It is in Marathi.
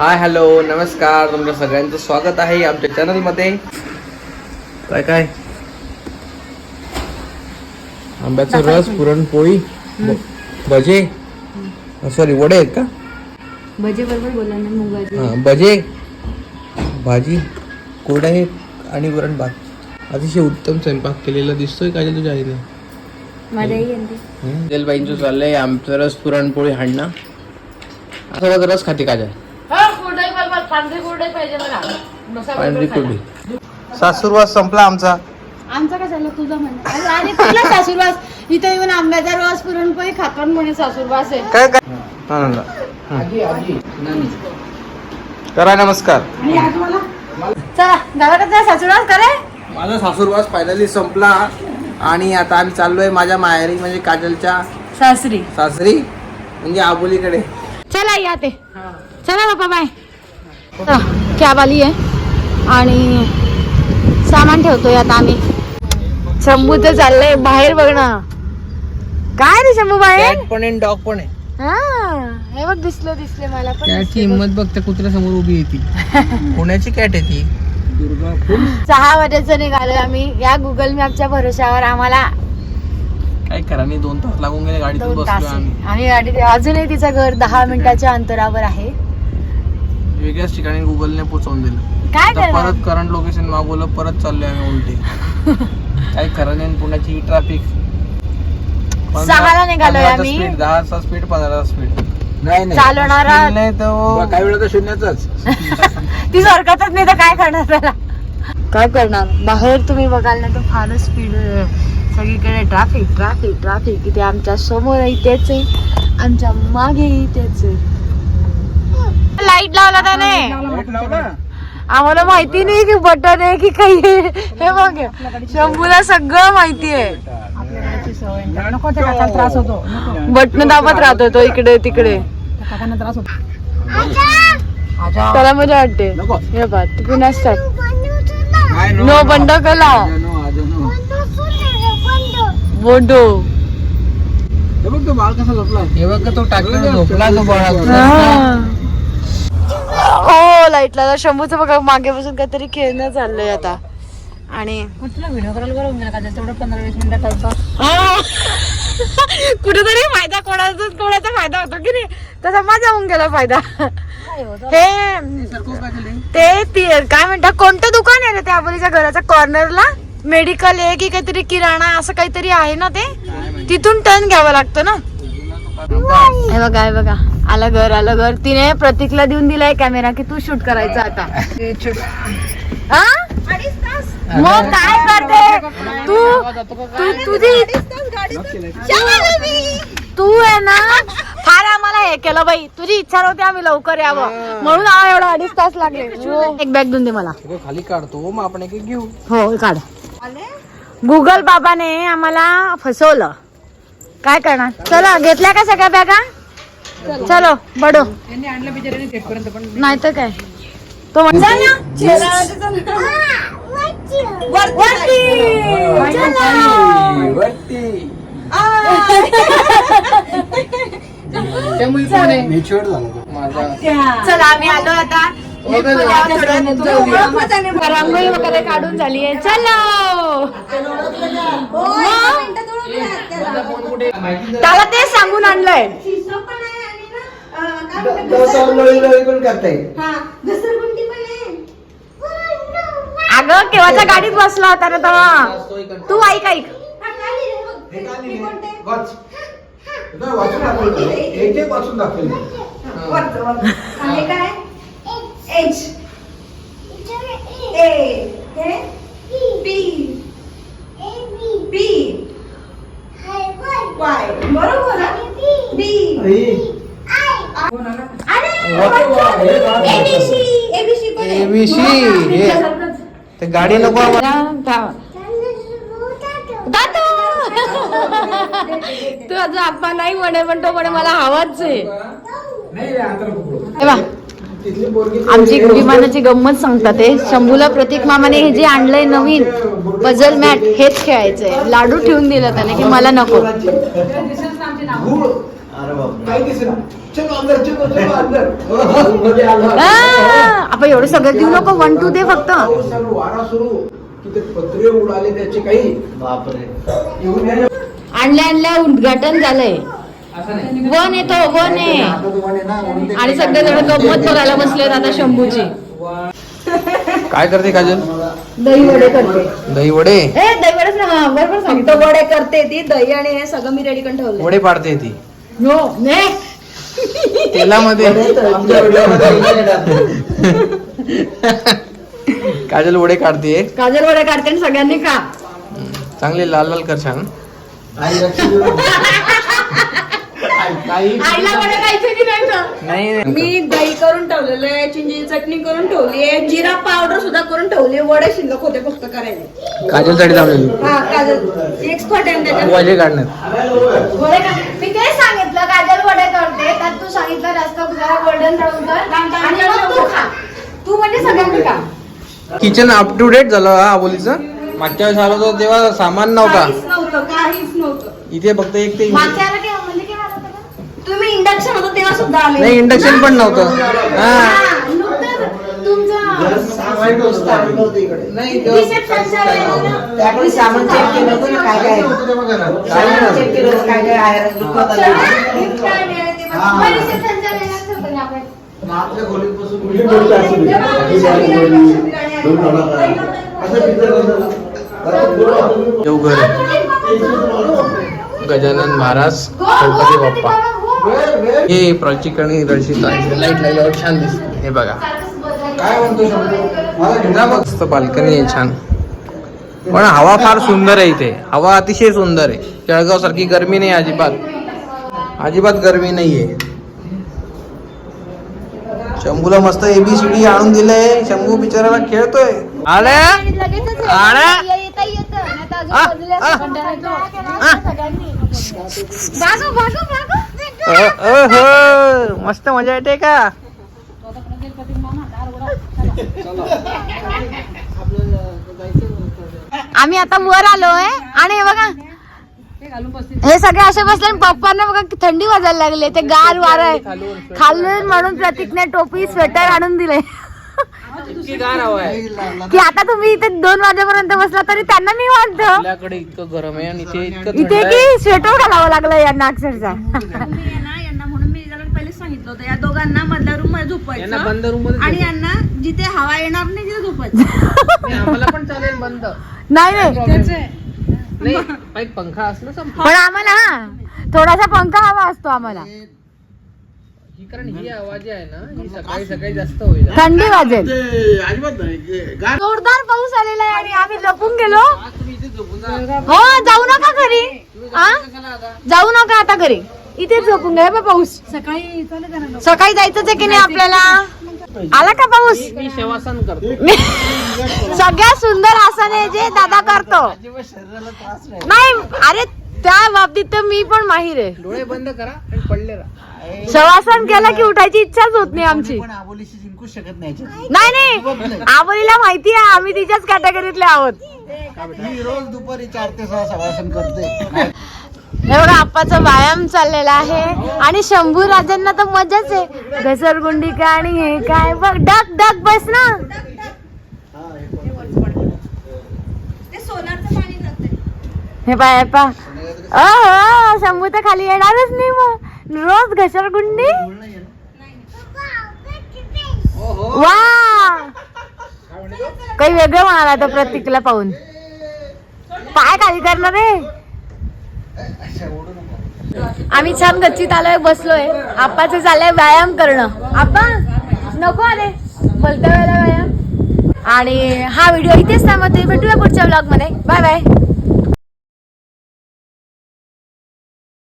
हाय हॅलो नमस्कार. तुमच्या सगळ्यांचं स्वागत आहे आमच्या चॅनलमध्ये. काय काय? आंब्याचा रस पुरणपोळी भजे. सॉरी वडे आहेत का? भजे बरोबर बोला ना मुगाचे. हा भजे भाजी कुरडे आणि वरण भात अतिशय उत्तम स्वयंपाक केलेला दिसतोय काय तुझ्या आईने माझ्याही यांची तेलबाईंचं चाललंय आमचं रस पुरणपोळी हाणणं. सोबत रस खाते काय पांढरी कुरडी सासूरवास संपला आमचा. आमचा का झालं तुझा म्हणे अरे तुला सासूरवास. इथे येऊन आंब्याचा रस पुरणपोळी खातात म्हणे सासूरवास आहे. काय काय? हा. करा नमस्कार. चला गावात जा सासूरवास करे. माझा सासूरवास फायनली संपला. आणि आता आम्ही चाललोय माझ्या माहेरी म्हणजे काजलच्या सासरी. सासरी म्हणजे आबोलीकडे. चला या ते. चला बाबा बाय. कॅब आली आहे. आणि सामान ठेवतोय आता आम्ही. शंभूचं चाललंय बाहेर बघ ना. काय रे शंभू बाहेर? कॅट पण आहे डॉग पण आहे. हा हे बघ दिसलं दिसले मला पण. कॅटची दिसले बघ. हिंमत बघ त्या कुत्र्यासमोर उभी आहे ती. पुण्याची कॅट आहे ती. दुर्गा फुल. सहा वाजेचं निघालोय आम्ही. या गुगल मॅपच्या भरोशावर आम्हाला काय करा नाही दोन तास लागून गेले गाडीतून दोन आम्ही. आणि गाडी अजूनही तिचं घर दहा मिनिटाच्या अंतरावर आहे. वेगळ्याच ठिकाणी गुगलने पोहोचवून दिलं. काय करणार? परत करंट लोकेशन मागवलं परत चाललोय आम्ही उलटे. काय खरं नाही पुण्याची ट्रॅफिक सहाला निघालोय आम्ही. स्पीड दहाचा स्पीड पंधराचा स्पीड नाही चालवणारा नाही तो काही वेळा तर शून्याचाच. ती सरकतच नाही तर काय करणार त्याला? काय करणार? बाहेर तुम्ही बघाल ना तर फारच स्पीड सगळीकडे ट्रॅफिक ट्रॅफिक ट्रॅफिक इथे आमच्या समोरही तेच आहे. आमच्या मागेही तेच आहे. लाइट लावला त्याने. आम्हाला माहिती नाही की बटन आहे की काही आहे. हे बघ शंभूला सगळं माहिती आहे. बटन दाबत राहतो तो इकडे तिकडे. त्याला मजा वाटते. हे बघ तिकडे नसतात नाही, no, नो. बंद केला. बोंडो. हे बघ तो बाळ कसा झोपला? हे बघ तो टाकला झोपला तो बाळा लाईटला. शंभूचं बघा मागे बसून काहीतरी खेळणं चाललंय आता. आणि तुला व्हिडिओ करायला बरं होऊन गेला का तेवढं पंधरा वीस मिनिटं टाइमपास कुठेतरी फायदा कोणाचा कोणाचा फायदा होतो की नाही? तसा माझा होऊन गेला फायदा. हे ते ती- काय म्हणतात कोणतं दुकान आहे रे त्या आबोलीच्या घराच्या कॉर्नरला मेडिकल आहे की काहीतरी किराणा असं काहीतरी आहे ना ते? तिथून टर्न घ्यावं लागतं ना? हे बघा हे बघा. आलं घर आलं घर. तिने प्रतीकला देऊन दिलाय कॅमेरा की तू शूट करायचा आता. हा? मग काय करते? तू तू तुझी तू आहे ना फार आम्हाला हे केलं बाई. तुझी इच्छा नव्हती आम्ही लवकर यावं. म्हणून आम्हाला एवढा अडीच तास लागले. एक बॅग देऊन दे मला. खाली काढतो मग आपण एक घेऊ. हो काढ. गुगल बाबाने आम्हाला फसवलं. काय करणार? चला घेतल्या का सगळ्या बॅगा? चलो बडो. त्यांनी आणलं बिचाराने तेथपर्यंत पण नाही तर काय? तो म्हण- वरती. चला. वरती. त्यामुळे मॅच्युअर झाला तो. माझा चला आम्ही आलो आता. रांगोळी वगैरे काढून झाली आहे चलो त्याला ते सांगून आणलंय. अगं केव्हाच्या गाडीत बसला होता ना तेव्हा? तू ऐक ऐक. वाचून दाखवलं एक एक वाचून दाखवेल एबीसी ते गाडी नको तू अजून आप्पा नाही म्हणे पण तो म्हणे मला हवाच आहे हे आमची विमानाची गंमत सांगतात ते शंभूला प्रतीक मामाने हे जे आणलंय नवीन पझल मॅट हेच खेळायचंय. लाडू ठेवून दिला त्याने की मला नको. गुळ. काही दिसेना. चलो अंदर चलो चलो अंदर. मध्ये आला. आ, आपण एवढं सगळं देऊ नको. वन टू दे फक्त. पाऊस चालू वारा सुरू. की ते पत्रे उडाले त्याचे काही. बापरे. येऊन या. आणल्या आणल्या उद्घाटन झालंय. वन येतो वन आहे ते आणि सगळे जण गंमत बघायला बसलेत आता शंभूची काय करते काजल? दही वडे करते. दही वडे? ए दही वडे हा बरोबर सांगतो वडे करते ती दही आणि हे सगळं मी रेडी करून ठेवलं वडे पाडते ती. नो ने. तेलामध्ये. काजल वडे काढते. काजल वडे काढते आणि सगळ्यांनी खा. चांगले लाल लाल कर छान आई लक्ष देऊ नका. काही आईला वडे खायचे की नाही मी दही करून ठेवलेलं आहे चिंची चटणी करून ठेवली आहे जिरा पावडर सुद्धा करून ठेवली आहे वडे शिल्लक होते फक्त करायचे काजलसाठी थांबलेली हा काजल. एक्सपर्ट आहे ना त्याच्यात. वडे काढण्यात वडे का- मी तेच सांगितलं काजल वडे करते त्यात तू सांगितलं रस्ता जरा गोल्डन ब्राऊन कर. आणि मग तू खा. तू म्हणजे सगळ्यांनी खा. किचन अप टू डेट झालं हा आबोलीचं मागच्या वेळेस आलो होतो तेव्हा सामान नव्हता. काहीच नव्हतं काहीच नव्हतं. इथे फक्त एक ते मागच्या वेळेला केव्हा- म्हणजे केव्हा आलं होतं का? तुम्ही इंडक्शन होतं तेव्हा सुद्धा आले नाही इंडक्शन पण नव्हतं. हा सामान चेक केलं होतं ना काय काय? चेक केलं होतं काय काय आहे आपल्या खोलीत बसून मुली बोलत दोन. असं पिक्चर गजानन महाराज गणपती बाप्पा. हे प्रचिक आणि रचिता लाइट लागल्यावर छान दिसते. हे बघा. काय म्हणतो मस्त बाल्कनी आहे छान. पण हवा फार सुंदर आहे इथे. हवा अतिशय सुंदर आहे. जळगाव सारखी गरमी नाही अजिबात. अजिबात गरमी नाहीये. शंभूला मस्त एबीसीडी आणून दिलंय. शंभू बिचाराला खेळतोय. आले? लगेचच हो. मस्त मजा येते का? आम्ही आता वर आलोय आणि हे बघा हे सगळे असे बसले आणि पप्पांना बघा थंडी वाजायला लागले ते गार वार आहे. खालून म्हणून प्रतीकने टोपी स्वेटर आणून दिले की आता तुम्ही इथे दोन वाजेपर्यंत बसला तरी त्यांना नाही वाटत. आपल्याकडे इतकं गरम आहे आणि इथे इतकं थंड इथे आहे. की स्वेटर घालावं लागलं यांना अक्षरशः मी आहे ना यांना म्हणून मी जरा पहिले सांगितलं होतं या दोघांना मधल्या रूममध्ये यांना झोपायचं बंद रूममध्ये आणि यांना जिथे हवा येणार नाही तिथे झोपायचं. नाही, आम्हाला पण चालेल बंद. नाही नाही. नाही. एक पंखा असलं संपलं. पण आम्हाला हा थोडासा पंखा हवा असतो आम्हाला. कारण ही आवाज आहे ना ही सकाळी सकाळी जास्त होईल. थंडी वाजेल. जोरदार पाऊस आलेला आहे आणि आम्ही लपून गेलो. तुम्ही इथे झोपून जा. हो जाऊ नका घरी. हा? जाऊ नका आता. घरी. इथे झोपून बा पाऊस. सकाळी सकाळी जायचंच आहे की नाही आपल्याला? आला का पाऊस? मी शेवासन करतो. सगळ्यात सुंदर आसन आहे जे दादा करतो. शरीराला त्रास नाही. नाही अरे त्या बाबतीत तर मी पण माहीर आहे. डोळे बंद करा आणि पडले राहा. शवासन केलं की उठायची इच्छाच होत नाही आमची. पण आबोलीशी जिंकू शकत नाही याच्यात. नाही नाही. आवलीला माहिती आहे आम्ही तिच्याच कॅटेगरीतले आहोत. रोज दुपारी चार ते सहा सवासन करते हे बघा आप्पाचा व्यायाम चाललेला आहे. आणि शंभू राजांना तर मजाच आहे. घसरगुंडी काय आणि हे काय बघ डक डक बस ना. हे पाय पा. अ शंभू तर खाली येणारच नाही मग. रोज घसरगुंडी वा! काही वेगळं म्हणाला तो प्रतीकला पाहून. पाय खाली करणार रे आम्ही छान गच्चीत आलोय बसलोय. आप्पाचं चाललंय व्यायाम करणं. आप्पा नको आले. बोलत्या वेळेला व्यायाम. आणि हा व्हिडिओ इथेच थांबतोय भेटूया पुढच्या ब्लॉगमध्ये. Bye bye.